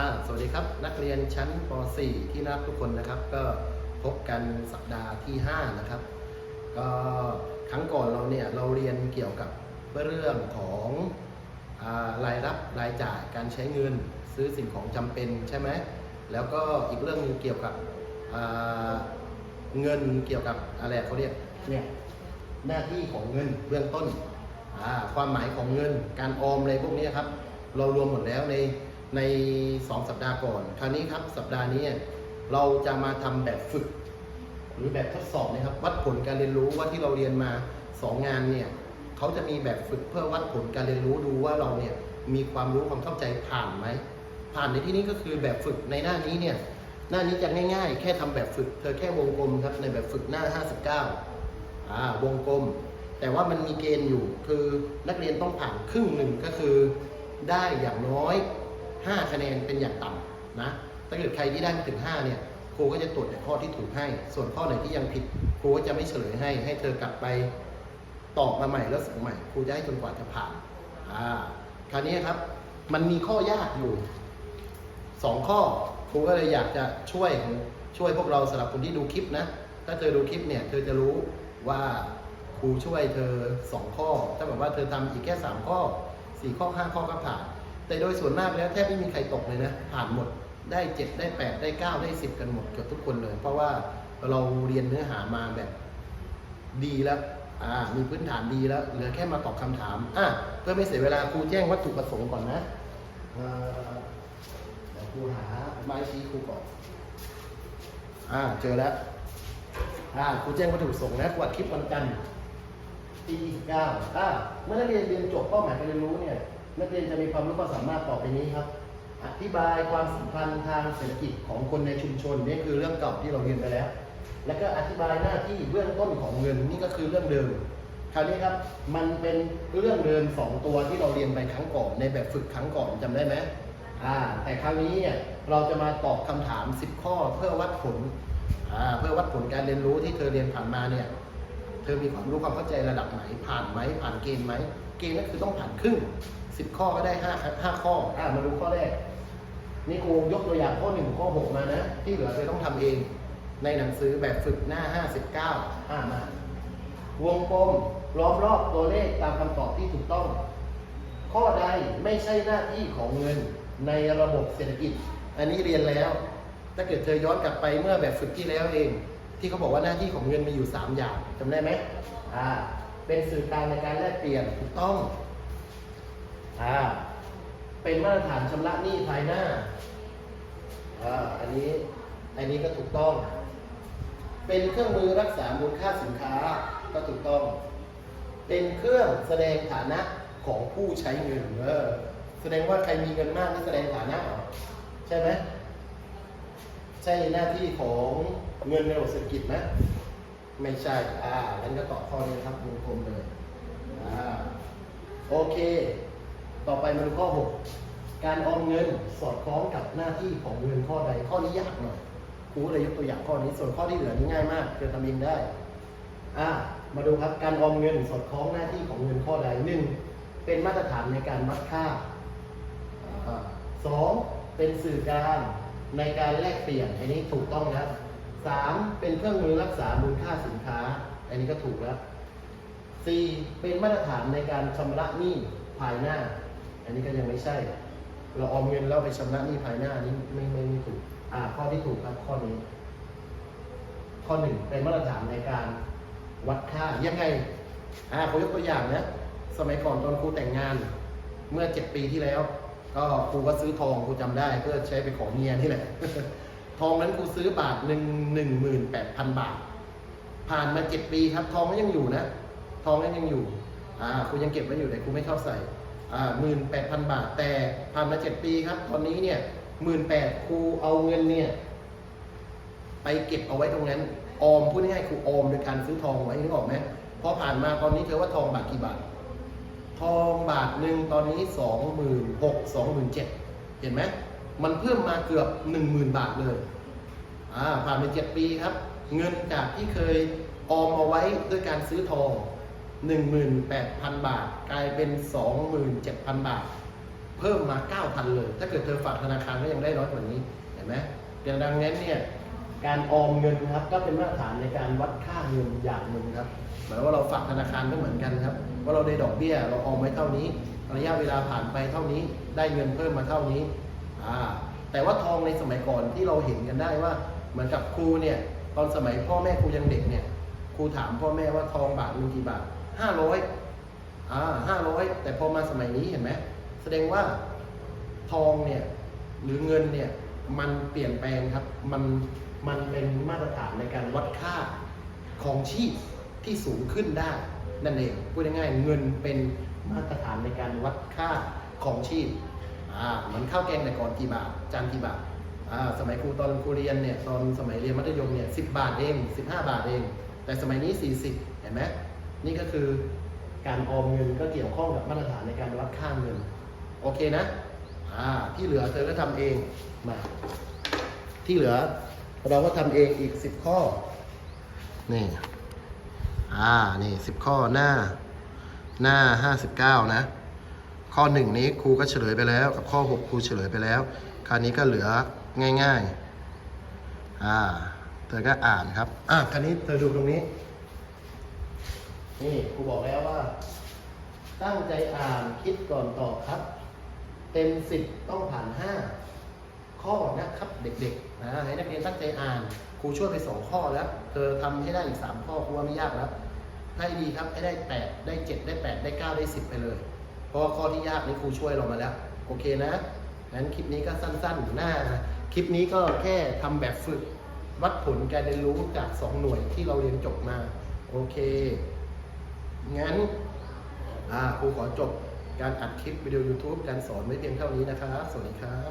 ค่ะสวัสดีครับ นักเรียนชั้นป .4 ที่น่ารักทุกคนนะครับ ก็พบกันสัปดาห์ที่ 5 นะครับ ก็ครั้งก่อนเราเนี่ยเราเรียนเกี่ยวกับเรื่องของอรายรับรายจ่ายการใช้เงินซื้อสิ่งของจำเป็นใช่ไหมแล้วก็อีกเรื่องนึงเกี่ยวกับเงินเกี่ยวกับอะไรเขาเรียกเนี่ยหน้าที่ของเงินเบื้องต้นความหมายของเงินการออมอะไรพวกนี้ครับ เรารวมหมดแล้วใน ใน 2 สัปดาห์ก่อน คราวนี้ครับสัปดาห์นี้เราจะมาทำแบบฝึก หรือแบบทดสอบนะครับ วัดผลการเรียนรู้ว่าที่เราเรียนมา 2 งานเนี่ยเขาจะมีแบบฝึกเพื่อวัดผลการเรียนรู้ดูว่าเราเนี่ยมีความรู้ความเข้าใจผ่านไหมผ่านในที่นี้ก็คือแบบฝึกในหน้านี้เนี่ยหน้านี้จะง่ายๆ แค่ทำแบบฝึก เธอแค่วงกลมครับในแบบฝึกหน้า 59อ่าวงกลม แต่ว่ามันมีเกณฑ์อยู่คือนักเรียนต้องผ่านครึ่งหนึ่งก็คือได้อย่างน้อย 5 คะแนนเป็นอย่างต่ำนะ ถ้าเกิดใครที่ได้ถึง 5 เนี่ยครูก็จะตรวจแต่ข้อที่ถูกให้ ส่วนข้อไหนที่ยังผิดครูก็จะไม่เฉลยให้ ให้เธอกลับไปตอบมาใหม่แล้วส่งใหม่ ครูจะให้จนกว่าจะผ่าน อ่า คราวนี้ครับ มันมีข้อยากอยู่สองข้อ ครูก็เลยอยากจะช่วยช่วยพวกเราสำหรับคนที่ดูคลิปนะ ถ้าเธอดูคลิปเนี่ย เธอจะรู้ว่าครูช่วยเธอสองข้อ ถ้าแบบว่าเธอทำอีกแค่สามข้อสี่ข้อห้าข้อก็ผ่าน แต่โดยส่วนมากแล้วแทบไม่มีใครตกเลยนะ ผ่านหมดได้เจ็ดได้แปดได้เก้าได้สิบกันหมดเกือบทุกคนเลย เพราะว่าเราเรียนเนื้อหามาแบบดีแล้วอ่ามีพื้นฐานดีแล้ว เหลือแค่มาตอบคำถามอะเพื่อไม่เสียเวลาครูแจ้งวัตถุประสงค์ก่อนนะเดี๋ยวครูหาไม้ชี้ครูก่อนอ่าเจอแล้วอ่าครูแจ้งวัตถุประสงค์นะครูอัดคลิปวันจันทร์ที่29อ่าเมื่อนักเรียนเรียนจบเป้าหมายการเรียนรู้เนี่ย นักเรียนจะมีความรู้ความสามารถต่อไปนี้ครับ อธิบายความสัมพันธ์ทางเศรษฐกิจของคนในชุมชนนี่คือเรื่องเก่าที่เราเรียนไปแล้ว แล้วก็อธิบายหน้าที่เบื้องต้นของเงินนี่ก็คือเรื่องเดิม คราวนี้ครับมันเป็นเรื่องเดิมสองตัวที่เราเรียนไปครั้งก่อนในแบบฝึกครั้งก่อนจำได้ไหมอ่าแต่คราวนี้เนี่ยเราจะมาตอบคำถาม 10 ข้อเพื่อวัดผลอ่าเพื่อวัดผลการเรียนรู้ที่เธอเรียนผ่านมาเนี่ยเธอมีความรู้ความเข้าใจระดับไหนผ่านไหมผ่านเกณฑ์ไหม เกณฑ์ก็คือต้องผ่านครึ่ง10ข้อก็ได้5 5ข้อ อ่ามาดูข้อแรก นี่ครูยกตัวอย่างข้อ1ข้อ6มานะ ที่เหลือเธอต้องทำเอง ในหนังสือแบบฝึกหน้า59อ่ามาวงกลมล้อมรอบตัวเลขตามคำตอบที่ถูกต้อง ข้อใดไม่ใช่หน้าที่ของเงินในระบบเศรษฐกิจ อันนี้เรียนแล้ว ถ้าเกิดเธอย้อนกลับไปเมื่อแบบฝึกที่แล้วเอง ที่เขาบอกว่าหน้าที่ของเงินมีอยู่ 3 อย่างจำได้ไหมอ่า เป็นสื่อกลางในการแลกเปลี่ยนถูกต้องอ่าเป็นมาตรฐานชำระหนี้ภายหน้าอ่าอันนี้อันนี้ก็ถูกต้อง เป็นเครื่องมือรักษามูลค่าสินค้าก็ถูกต้อง เป็นเครื่องแสดงฐานะของผู้ใช้เงินเออแสดงว่าใครมีเงินมากนี่แสดงฐานะเหรอใช่ไหมใช่หน้าที่ของเงินในระบบเศรษฐกิจไหม ไม่ใช่ อ่างั้นก็ตอบข้อนี้ครับวงกลมเลย อ่า โอเค ต่อไปมาดูข้อ 6 การออมเงินสอดคล้องกับหน้าที่ของเงินข้อใด ข้อนี้ยากหน่อย ครูเลยยกตัวอย่างข้อนี้ ส่วนข้อที่เหลือนี่ง่ายมากเธอทำเองได้ อ่า มาดูครับ การออมเงินสอดคล้องหน้าที่ของเงินข้อใดหนึ่งเป็นมาตรฐานในการวัดค่าอ่าสองเป็นสื่อกลางในการแลกเปลี่ยน อันนี้ถูกต้องแล้ว สามเป็นเครื่องมือรักษามูลค่าสินค้า อันนี้ก็ถูกแล้วสี่เป็นมาตรฐานในการชำระหนี้ภายหน้า อันนี้ก็ยังไม่ใช่ เราออมเงินแล้วไปชำระหนี้ภายหน้านี้ไม่ไม่ไม่ถูก อ่า ข้อที่ถูกครับข้อนี้ ข้อหนึ่งเป็นมาตรฐานในการวัดค่ายังไงอ่าผมยกตัวอย่างนะสมัยก่อนตอนครูแต่งงาน เมื่อเจ็ดปีที่แล้ว ก็ครูก็ซื้อทองครูจำได้ เพื่อใช้ไปขอเมียนี่แหละ ทองนั้นครูซื้อบาทหนึ่งหนึ่งหมื่นแปดพันบาท ผ่านมาเจ็ดปีครับ ทองก็ยังอยู่นะ ทองก็ยังอยู่อ่าครูยังเก็บไว้อยู่แต่ครูไม่ชอบใส่อ่าหมื่นแปดพันบาท แต่ผ่านมาเจ็ดปีครับ ตอนนี้เนี่ยหมื่นแปดครูเอาเงินเนี่ย ไปเก็บเอาไว้ตรงนั้น ออมพูดง่ายๆคือออมโดยการซื้อทองไว้นึกออกไหมพอผ่านมาตอนนี้เธอว่าทองบาทกี่บาท ทองบาทหนึ่งตอนนี้สองหมื่นหกสองหมื่นเจ็ดเห็นไหม มันเพิ่มมาเกือบหนึ่งหมื่นบาทเลยอ่าผ่านไปเจ็ดปีครับ เงินจากที่เคยออมเอาไว้ด้วยการซื้อทองหนึ่งหมื่นแปดพันบาท กลายเป็นสองหมื่นเจ็ดพันบาท เพิ่มมา 9,000 เลย ถ้าเกิดเธอฝากธนาคารก็ยังได้น้อยกว่านี้ เห็นไหมดังนั้นเนี่ยการออมเงินครับก็เป็นมาตรฐานในการวัดค่าเงินอย่างหนึ่งครับหมายว่าเราฝากธนาคารก็เหมือนกันครับ ว่าเราได้ดอกเบี้ยเราออมไว้เท่านี้ ระยะเวลาผ่านไปเท่านี้ ได้เงินเพิ่มมาเท่านี้ แต่ว่าทองในสมัยก่อนที่เราเห็นกันได้ว่า เหมือนกับครูเนี่ยตอนสมัยพ่อแม่ครูยังเด็กเนี่ยครูถามพ่อแม่ว่าทองบาทหนึงกี่บาทห้าร้อยอ่าห้าร้อยแต่พอมาสมัยนี้เห็นไหมแสดงว่าทองเนี่ยหรือเงินเนี่ยมันเปลี่ยนแปลงครับมันมันเป็นมาตรฐานในการวัดค่าของชีพที่สูงขึ้นได้นั่นเองพูดง่ายๆเงินเป็นมาตรฐานในการวัดค่าของชีพ อ่าเหมือนข้าวแกงแต่ก่อนกี่บาทจานกี่บาทอ่าสมัยครูตอนครูเรียนเนี่ยตอนสมัยเรียนมัธยมเนี่ยสิบาทเองสิบห้าบาทเอง แต่สมัยนี้40เห็นไหมนี่ก็คือการออมเงินก็เกี่ยวข้องกับมาตรฐานในการวัดค่าเงิน โอเคนะอ่าที่เหลือเธอก็ทำเองมา ที่เหลือเราก็ทำเองอีก10ข้อนี่อ่านี่สิบข้อหน้าหน้าห้าสิบเก้านะ ข้อหนึ่งนี้ครูก็เฉลยไปแล้ว กับข้อหกครูเฉลยไปแล้ว คราวนี้ก็เหลือง่าย ๆ อ่า เธอก็อ่านครับ อะคราวนี้เธอดูตรงนี้ นี่ครูบอกแล้วว่า ตั้งใจอ่านคิดก่อนตอบครับ เต็มสิบต้องผ่านห้าข้อนะครับเด็กๆนะให้นักเรียนตั้งใจอ่านครูช่วยไปสองข้อแล้วเธอทำให้ได้อีกสามข้อครูว่าไม่ยากแล้วให้ดีครับให้ได้แปดได้เจ็ดได้แปดได้เก้าได้สิบไปเลย เพราะข้อที่ยากนี่ครูช่วยเรามาแล้ว โอเคนะงั้นคลิปนี้ก็สั้นๆหน้า คลิปนี้ก็แค่ทำแบบฝึก วัดผลการเรียนรู้จากสองหน่วยที่เราเรียนจบมา โอเค งั้นครูขอจบการอัดคลิปวิดีโอ YouTube การสอนไว้เพียงเท่านี้นะครับ สวัสดีครับ